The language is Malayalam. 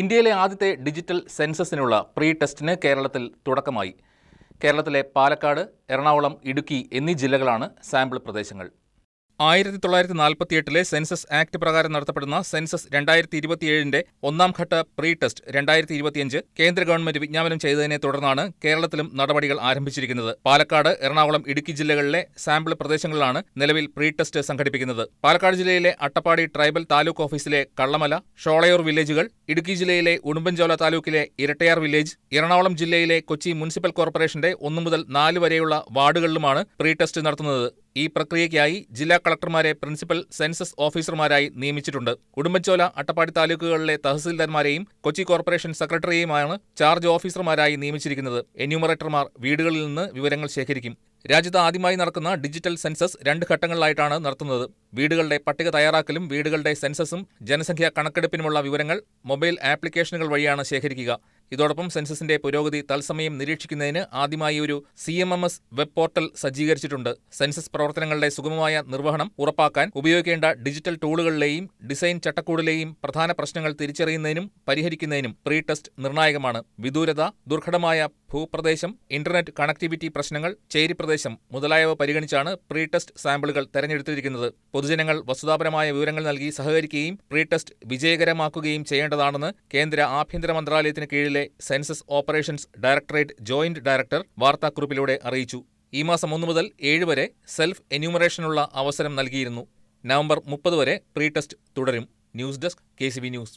ഇന്ത്യയിലെ ആദ്യത്തെ ഡിജിറ്റൽ സെൻസസിനുള്ള പ്രീ ടെസ്റ്റിന് കേരളത്തിൽ തുടക്കമായി. കേരളത്തിലെ പാലക്കാട് എറണാകുളം ഇടുക്കി എന്നീ ജില്ലകളാണ് സാമ്പിൾ പ്രദേശങ്ങൾ. ആയിരത്തി തൊള്ളായിരത്തി നാൽപ്പത്തിയെട്ടിലെ സെൻസസ് ആക്ട് പ്രകാരം നടത്തപ്പെടുന്ന സെൻസസ് രണ്ടായിരത്തി ഇരുപത്തിയേഴിന്റെ ഒന്നാം ഘട്ട പ്രീ ടെസ്റ്റ് രണ്ടായിരത്തി ഇരുപത്തിയഞ്ച് കേന്ദ്ര ഗവൺമെന്റ് വിജ്ഞാപനം ചെയ്തതിനെ തുടർന്നാണ് കേരളത്തിലും നടപടികൾ ആരംഭിച്ചിരിക്കുന്നത്. പാലക്കാട് എറണാകുളം ഇടുക്കി ജില്ലകളിലെ സാമ്പിൾ പ്രദേശങ്ങളിലാണ് നിലവിൽ പ്രീ ടെസ്റ്റ് സംഘടിപ്പിക്കുന്നത്. പാലക്കാട് ജില്ലയിലെ അട്ടപ്പാടി ട്രൈബൽ താലൂക്ക് ഓഫീസിലെ കള്ളമല ഷോളയൂർ വില്ലേജുകൾ ഇടുക്കി ജില്ലയിലെ ഉടുമ്പൻചോല താലൂക്കിലെ ഇരട്ടയാർ വില്ലേജ് എറണാകുളം ജില്ലയിലെ കൊച്ചി മുനിസിപ്പൽ കോർപ്പറേഷന്റെ ഒന്നു മുതൽ നാല് വരെയുള്ള വാർഡുകളിലുമാണ് പ്രീ ടെസ്റ്റ് നടത്തുന്നത്. ഈ പ്രക്രിയയ്ക്കായി ജില്ലാ കളക്ടർമാരെ പ്രിൻസിപ്പൽ സെൻസസ് ഓഫീസർമാരായി നിയമിച്ചിട്ടുണ്ട്. ഉടുമ്പൻചോല അട്ടപ്പാടി താലൂക്കുകളിലെ തഹസിൽദാർമാരെയും കൊച്ചി കോർപ്പറേഷൻ സെക്രട്ടറിയെയുമാണ് ചാർജ് ഓഫീസർമാരായി നിയമിച്ചിരിക്കുന്നത്. എന്യൂമറേറ്റർമാർ വീടുകളിൽ നിന്ന് വിവരങ്ങൾ ശേഖരിക്കും. രാജ്യത്ത് ആദ്യമായി നടക്കുന്ന ഡിജിറ്റൽ സെൻസസ് രണ്ട് ഘട്ടങ്ങളിലായിട്ടാണ് നടത്തുന്നത്. വീടുകളുടെ പട്ടിക തയ്യാറാക്കലും വീടുകളുടെ സെൻസസും ജനസംഖ്യാ കണക്കെടുപ്പിനുമുള്ള വിവരങ്ങൾ മൊബൈൽ ആപ്ലിക്കേഷനുകൾ വഴിയാണ് ശേഖരിക്കുക. ഇതോടൊപ്പം സെൻസസിന്റെ പുരോഗതി തത്സമയം നിരീക്ഷിക്കുന്നതിന് ആദ്യമായി ഒരു C M M S web portal സജ്ജീകരിച്ചിട്ടുണ്ട്. സെൻസസ് പ്രവർത്തനങ്ങളുടെ സുഗമമായ നിർവഹണം ഉറപ്പാക്കാൻ ഉപയോഗിക്കേണ്ട ഡിജിറ്റൽ ടൂളുകളിലെയും ഡിസൈൻ ചട്ടക്കൂടിലെയും പ്രധാന പ്രശ്നങ്ങൾ തിരിച്ചറിയുന്നതിനും പരിഹരിക്കുന്നതിനും പ്രീ ടെസ്റ്റ് നിർണായകമാണ്. വിദൂരത ദുർഘടമായ ഭൂപ്രദേശം ഇന്റർനെറ്റ് കണക്ടിവിറ്റി പ്രശ്നങ്ങൾ ചേരി പ്രദേശം മുതലായവ പരിഗണിച്ചാണ് പ്രീ ടെസ്റ്റ് സാമ്പിളുകൾ തെരഞ്ഞെടുത്തിരിക്കുന്നത്. പൊതുജനങ്ങൾ വസ്തുതാപരമായ വിവരങ്ങൾ നൽകി സഹകരിക്കുകയും പ്രീ ടെസ്റ്റ് വിജയകരമാക്കുകയും ചെയ്യേണ്ടതാണെന്ന് കേന്ദ്ര ആഭ്യന്തര മന്ത്രാലയത്തിന് കീഴിലെ census operations directorate joint director വാർത്താക്കുറിപ്പിലൂടെ അറിയിച്ചു. ഈ മാസം ഒന്നു മുതൽ ഏഴ് വരെ സെൽഫ് എന്യൂമറേഷനുള്ള അവസരം നൽകിയിരുന്നു. നവംബർ മുപ്പത് വരെ പ്രീ ടെസ്റ്റ് തുടരും. News desk K news.